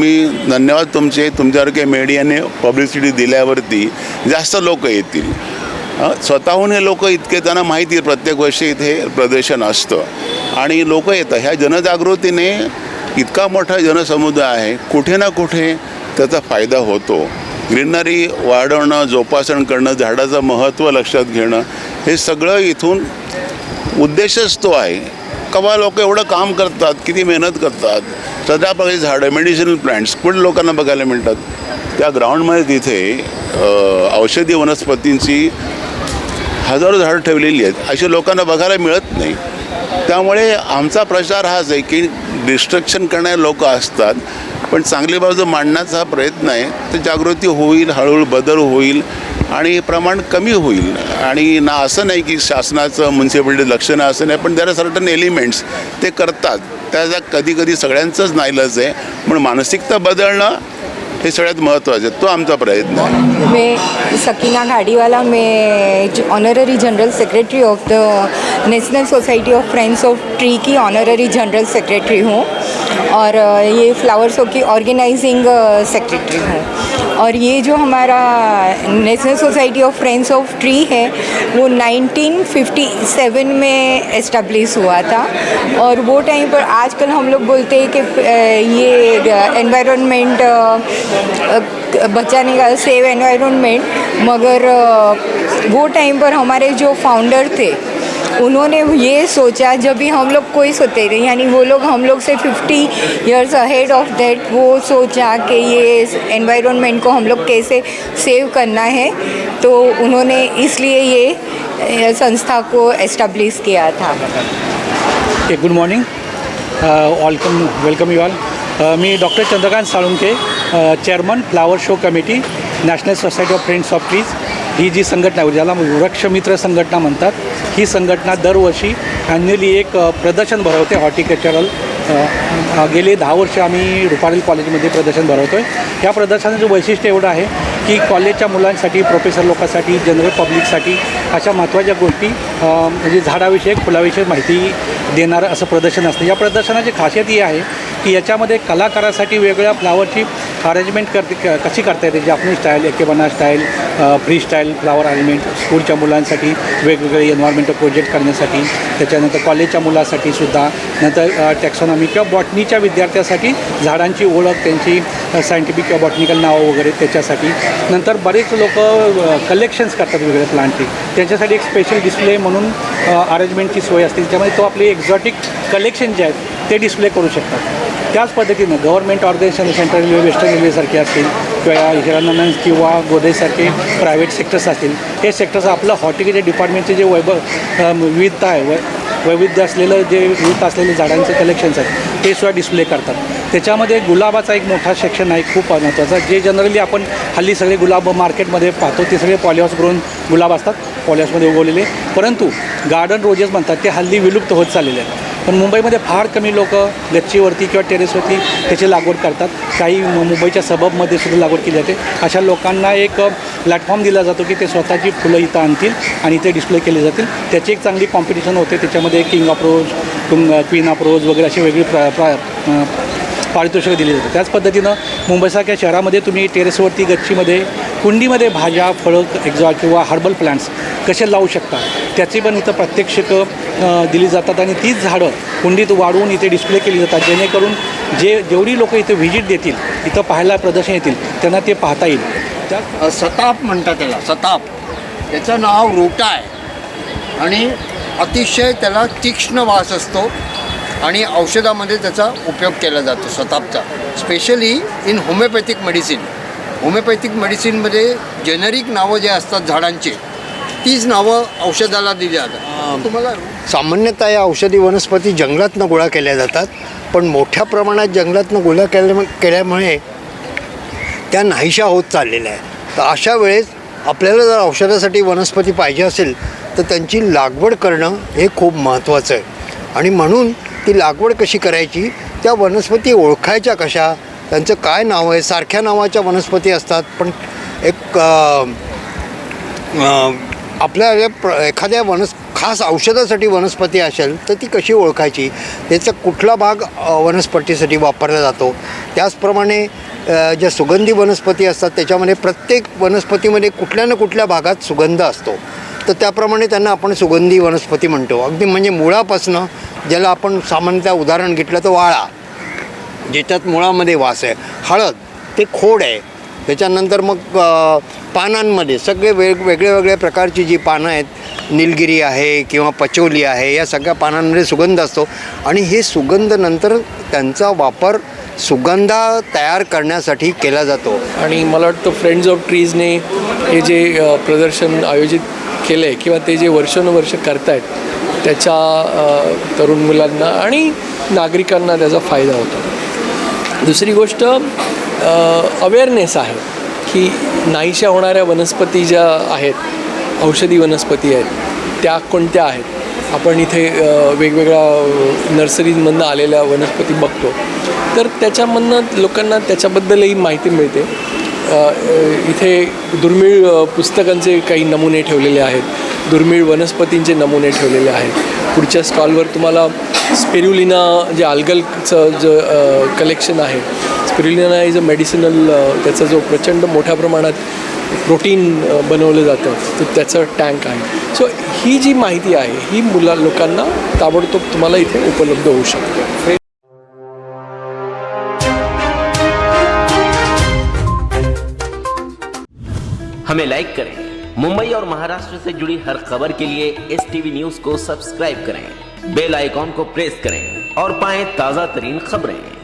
तुम्ही धन्यवाद तुमचे तुमच्यासारखे मीडियाने पब्लिसिटी दिल्यावरती जास्त लोक येतील. स्वतःहून हे लोक इतके त्यांना माहिती आहे प्रत्येक वर्षी इथे प्रदर्शन असतं. आणि लोक येतात. ह्या जनजागृतीने इतका मोठा जनसमुदाय आहे कुठे ना कुठे त्याचा फायदा होतो. ग्रीनरी वाढवणं जोपासण करणं झाडाचं महत्त्व लक्षात घेणं हे सगळं इथून उद्देशच तो आहे. कवा लोक एवढं काम करतात किती मेहनत करतात. सध्या प्रकारची झाडं मेडिसिनल प्लांट्स पण लोकांना बघायला मिळतात. त्या ग्राउंडमध्ये तिथे औषधी वनस्पतींची हजारो झाडं ठेवलेली आहेत. अशी लोकांना बघायला मिळत नाही. त्यामुळे आमचा प्रचार हाच आहे की डिस्ट्रक्शन करणारे लोक असतात पण चांगली बाजू मांडण्याचा हा प्रयत्न आहे. तर जागृती होईल हळूहळू बदल होईल. आणि प्रमाण कमी होईल. आणि ना असं नाही की शासनाचं म्युन्सिपालिटी लक्ष नाही असं नाही पण देर आर सर्टन एलिमेंट्स ते करतात. त्याचा कधी कधी सगळ्यांचंच नाईलाज आहे. म्हणून मानसिकता बदलणं हे सगळ्यात महत्त्वाचं आहे तो आमचा प्रयत्न आहे. मैं सकीना घाड़ीवाला मैं honorary general secretary of the national society of friends of tree की ऑनररी जनरल सेक्रेटरी हूँ। और ये फ्लावर शो की ऑर्गेनाइजिंग सेक्रेटरी हूँ। और ये जो हमारा national society of friends of tree है वो 1957 में इस्टब्लिश हुआ था। और वो टाइम पर आजकल हम लोग बोलते हैं कि ये एनवायरनमेंट बचाने का सेव एनवायरनमेंट मगर वो टाइम पर हमारे जो फाउंडर थे, उन्होंने ये सोचा, जब भी हम लोग कोई सोते थे, यानी वो लोग हम लोग से 50 इयर्स अहेड ऑफ़ दैट वो सोचा कि ये एनवायरनमेंट को हम लोग कैसे सेव करना है तो उन्होंने इसलिए ये संस्था को एस्टेब्लिश किया था। Good morning welcome you all me doctor Chandrakant Salunke chairman flower show committee national society of friends of trees ही जी संघटना आहे ज्याला वृक्षमित्र संघटना म्हणतात ही संघटना दरवर्षी ॲन्युअली एक प्रदर्शन भरवते हॉर्टिकल्चरल गेले दहा वर्ष आम्ही रुपारेल कॉलेजमध्ये प्रदर्शन भरवतो आहे या प्रदर्शनाचं वैशिष्ट्य एवढं आहे की कॉलेजच्या मुलांसाठी प्रोफेसर लोकांसाठी जनरल पब्लिकसाठी अशा महत्त्वाच्या गोष्टी म्हणजे झाडाविषयक फुलाविषयक माहिती देणारं असं प्रदर्शन असतं. या प्रदर्शनाची खासियत ही आहे की याच्यामध्ये कलाकारासाठी वेगळ्या फ्लावरची अरेंजमेंट करते क- कशी करता येते? Japanese style ikebana style free style flower arrangement स्कूलच्या मुलांसाठी वेगवेगळे एन्व्हायरमेंटल प्रोजेक्ट करण्यासाठी त्याच्यानंतर कॉलेजच्या मुलासाठी सुद्धा नंतर टॅक्सॉनॉमी किंवा बॉटनीच्या विद्यार्थ्यासाठी झाडांची ओळख त्यांची सायंटिफिक किंवा बॉटनिकल नावं वगैरे त्याच्यासाठी. नंतर बरेच लोक कलेक्शन्स करतात वेगवेगळ्या प्लांटचे त्यांच्यासाठी एक स्पेशल डिस्प्ले म्हणून अरेंजमेंटची सोय असते. त्यामध्ये तो आपले एक्झॉटिक कलेक्शन जे आहेत ते डिस्प्ले करू शकतात. त्याच पद्धतीनं government organisation central railway western रेल्वेसारखे असतील किंवा हिरानंदन किंवा गोदेसारखे प्रायव्हेट सेक्टर्स असतील हे सेक्टर्स आपलं हॉर्टिकल्चर डिपार्टमेंटचे जे वैभव विविधता आहे वै वैविध्य असलेलं जे विविध असलेले झाडांचे कलेक्शन्स आहेत ते सुद्धा डिस्प्ले करतात. त्याच्यामध्ये गुलाबाचा एक मोठा सेक्शन आहे खूप महत्त्वाचा. जे जनरली आपण हल्ली सगळे गुलाब मार्केटमध्ये पाहतो ते सगळे पॉलिहाऊस ग्रोन गुलाब असतात पॉलिहाऊसमध्ये उगवलेले. परंतु गार्डन रोजेस म्हणतात ते हल्ली विलुप्त होत चाललेले आहेत. पण मुंबईमध्ये फार कमी लोक गच्चीवरती किंवा टेरेसवरती त्याची लागवड करतात. काही मु- मुंबईच्या सबबमध्ये सुद्धा लागवड केली जाते. अशा लोकांना एक प्लॅटफॉर्म दिला जातो की ते स्वतःची फुलं इथं आणतील आणि इथे डिस्प्ले केले जातील. त्याची एक चांगली कॉम्पिटिशन होते. त्याच्यामध्ये king of rose queen of rose वगैरे अशी वेगळी प्र पारितोषिकं दिली जातात त्याच पद्धतीनं मुंबईसारख्या शहरामध्ये तुम्ही टेरेसवरती गच्चीमध्ये कुंडीमध्ये भाज्या फळं एक्झॉ किंवा हर्बल प्लांट्स कसे लावू शकता? त्याची पण इथं प्रत्यक्षिकं दिली जातात आणि तीच झाडं कुंडीत वाढवून इथे डिस्प्ले केली जातात. जेणेकरून जे जेवढी लोक इथे व्हिजिट देतील इथं पाहायला प्रदर्शन येतील त्यांना ते पाहता येईल. त्या सताप म्हणतात त्याला सताप. त्याचं नाव रोटा आहे. आणि अतिशय त्याला तीक्ष्ण वास असतो. आणि औषधामध्ये त्याचा उपयोग केला जातो सतापचा. Specially in homeopathic medicine homeopathic मेडिसिनमध्ये generic नावं जे असतात झाडांची तीच नावं औषधाला दिली जातात. तुम्हाला सामान्यतः या औषधी वनस्पती जंगलातनं गोळा केल्या जातात पण मोठ्या प्रमाणात जंगलातनं गोळा केल्या केल्यामुळे त्या नाहीशा होत चाललेल्या आहेत. तर अशा वेळेस आपल्याला जर औषधासाठी वनस्पती पाहिजे असेल तर त्यांची लागवड करणं हे खूप महत्त्वाचं आहे. आणि म्हणून ती लागवड कशी करायची त्या वनस्पती ओळखायच्या कशा त्यांचं काय नाव आहे सारख्या नावाच्या वनस्पती असतात पण एक आपल्या प्र एखाद्या वनस् खास औषधासाठी वनस्पती असेल तर ती कशी ओळखायची? त्याचा कुठला भाग वनस्पतीसाठी वापरला जातो? त्याचप्रमाणे ज्या सुगंधी वनस्पती असतात त्याच्यामध्ये प्रत्येक वनस्पतीमध्ये कुठल्या ना कुठल्या भागात सुगंध असतो. तर त्याप्रमाणे त्यांना आपण सुगंधी वनस्पती म्हणतो. अगदी म्हणजे मुळापासनं ज्याला आपण सामान्यतः उदाहरण घेतलं तर वाळा ज्याच्यात मुळामध्ये वास आहे. हळद ते खोड आहे. त्याच्यानंतर मग पानांमध्ये सगळे वेग वेगळ्या वेगळ्या प्रकारची जी पानं आहेत निलगिरी आहे किंवा पचोली आहे या सगळ्या पानांमध्ये सुगंध असतो. आणि हे सुगंध नंतर त्यांचा वापर सुगंधा तयार करण्यासाठी केला जातो. आणि मला वाटतं फ्रेंड्स ऑफ ट्रीजने हे जे प्रदर्शन आयोजित केलं आहे किंवा ते जे वर्षानुवर्ष करतायत त्याच्या तरुण मुलांना आणि नागरिकांना त्याचा फायदा होतो. दुसरी गोष्ट अवेअरनेस आहे की नाहीशा होणाऱ्या वनस्पती ज्या आहेत औषधी वनस्पती आहेत त्या कोणत्या आहेत? आपण इथे वेगवेगळ्या नर्सरीमधनं आलेल्या वनस्पती बघतो. तर त्याच्यामधनं लोकांना त्याच्याबद्दलही माहिती मिळते. इथे दुर्मिळ पुस्तकांचे काही नमुने ठेवलेले आहेत. दुर्मिळ वनस्पतींचे नमुने ठेवलेले आहेत. पुढच्या स्टॉलवर तुम्हाला स्पिरुलिना जे आल्गलचं जे कलेक्शन आहे स्पिरुलिना इज अ मेडिसिनल त्याचा जो प्रचंड मोठ्या प्रमाणात प्रोटीन बनवलं जातं तर त्याचं टँक आहे. सो ही जी माहिती आहे ही मुला लोकांना ताबडतोब तुम्हाला इथे उपलब्ध होऊ शकते. हमें लाइक करें। मुंबई और महाराष्ट्र से जुड़ी हर खबर के लिए एस टीवी न्यूज को सब्सक्राइब करें। बेल आइकॉन को प्रेस करें और पाएं ताजा तरीन खबरें।